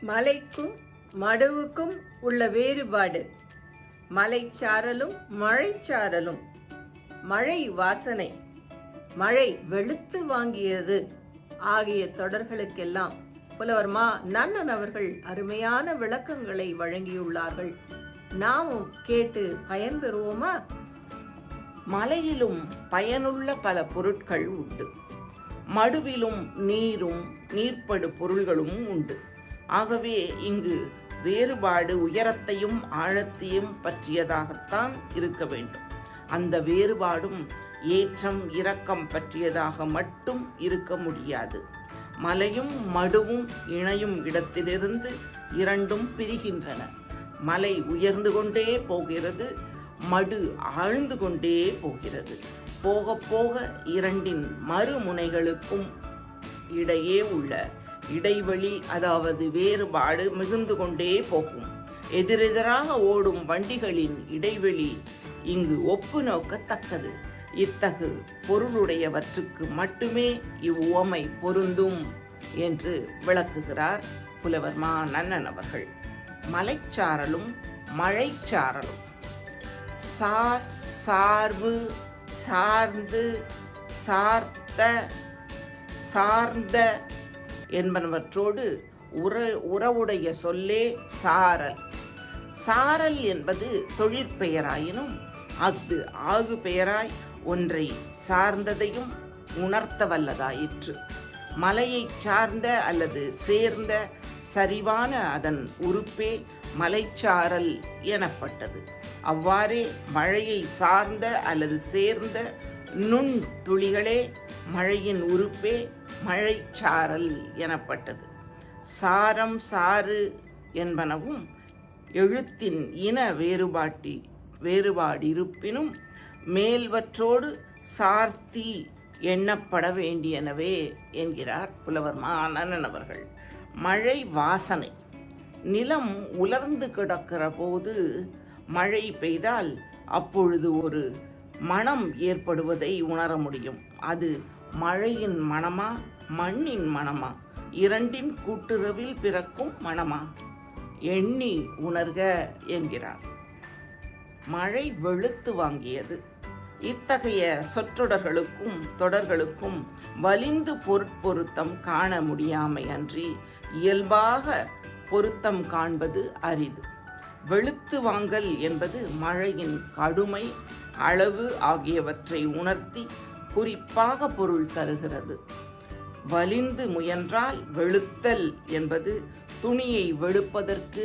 மலைக்கும் மடுவுக்கும் உள்ள வேறுபாடு. மலைச்சாரலும் மழைச்சாரலும். மழை வாசனை. மழை வெளுத்து வாங்கியது. ஆகிய தொடர்களுக்கெல்லாம் புலவர் மா நன்னன் அவர்கள் அருமையான விளக்கங்களை வழங்கியுள்ளார்கள். நாமும் கேட்டு பயன்பெறுவோமா? மலையிலும் பயனுள்ள பல பொருட்கள் உண்டு. மடுவிலும் நீரும் நீர்ப்படு பொருள்களும் உண்டு. ஆகவே இங்கு வேறுபாடு உயரத்தையும் ஆழத்தையும் பற்றியதாகத்தான் இருக்க வேண்டும். அந்த வேறுபாடும் ஏற்றம் இரக்கம் பற்றியதாக மட்டும் இருக்க முடியாது. மலையும் மடுவும் இணையும் இடத்திலிருந்து இரண்டும் பிரிகின்றன. மலை உயர்ந்து கொண்டே போகிறது மடு ஆழ்ந்து கொண்டே போகிறது. போக போக இரண்டின் மறுமுனைகளுக்கும் இடையே உள்ள இடைவெளி அதாவது வேறுபாடு மிகுந்து கொண்டே போகும். எதிரெதிராக ஓடும் வண்டிகளின் இடைவெளி இங்கு ஒப்பு நோக்கத்தக்கது இத்தகு பொருளுடையவற்றுக்கு மட்டுமே இவ்வுவமை பொருந்தும் என்று விளக்குகிறார் புலவர் மா நன்னன் அவர்கள். மலைச்சாரலும் மழைச்சாரலும். சார் சார்பு சார்ந்து சார்த்த சார்ந்த என்பனவற்றோடு உற உறவுடைய சொல்லே சாரல். சாரல் என்பது தொழிற்பெயராயினும் அஃது ஆகு பெயராய் ஒன்றை சார்ந்ததையும் உணர்த்த வல்லதாயிற்று மலையைச் சார்ந்த அல்லது சேர்ந்த சரிவான அதன் உறுப்பே மலைச்சாரல் எனப்பட்டது. அவ்வாறே மழையை சார்ந்த அல்லது சேர்ந்த நுண் துளிகளே மழையின் உறுப்பே மழைச்சாரல் எனப்பட்டது. சாரம் சாறு என்பனவும் எழுத்தின் இன வேறுபாட்டி வேறுபாடிருப்பினும் மேல்வற்றோடு சார்த்தி எண்ணப்பட வேண்டியனவே என்கிறார் புலவர் மாணனன் அவர்கள் மழை வாசனை. நிலம் உலர்ந்து கிடக்கிற போது மழை பெய்தால் அப்பொழுது ஒரு மனம் ஏற்படுவதை உணர முடியும் அது மழையின் மனமா மண்ணின் மனமா இரண்டின் கூட்டுறவில் பிறக்கும் மனமா எண்ணி உணர்க என்கிறார். மழை வெளுத்து வாங்கியது. இத்தகைய சொற்றொடர்களுக்கும் தொடர்களுக்கும் வலிந்து பொருட்பொருத்தம் காண முடியாமை அன்றி இயல்பாக பொருத்தம் காண்பது அரிது. வெளுத்து வாங்கல் என்பது மழையின் கடுமை அளவு ஆகியவற்றை உணர்த்தி குறிப்பாக பொருள் தருகிறது. வலிந்து முயன்றால் வெளுத்தல் என்பது துணியை வெளுப்பதற்கு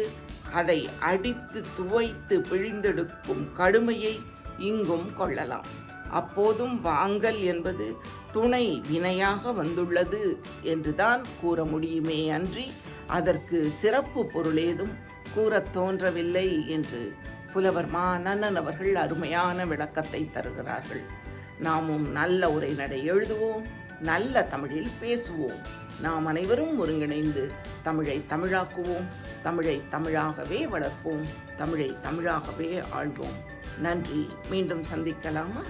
அதை அடித்து துவைத்து பிழிந்தெடுக்கும் கடுமையை இங்கும் கொள்ளலாம். அப்போதும் வாங்கல் என்பது துணை வினையாக வந்துள்ளது என்றுதான் கூற முடியுமே அன்றி அதற்கு சிறப்பு பொருளேதும் கூறத் தோன்றவில்லை என்று புலவர் மா நன்னன் அவர்கள் அருமையான விளக்கத்தை தருகிறார்கள். நாமும் நல்ல உரைநடை எழுதுவோம் நல்ல தமிழில் பேசுவோம். நாம் அனைவரும் ஒருங்கிணைந்து தமிழை தமிழாக்குவோம் தமிழை தமிழாகவே வளர்ப்போம் தமிழை தமிழாகவே ஆழ்வோம் நன்றி. மீண்டும் சந்திக்கலாமா?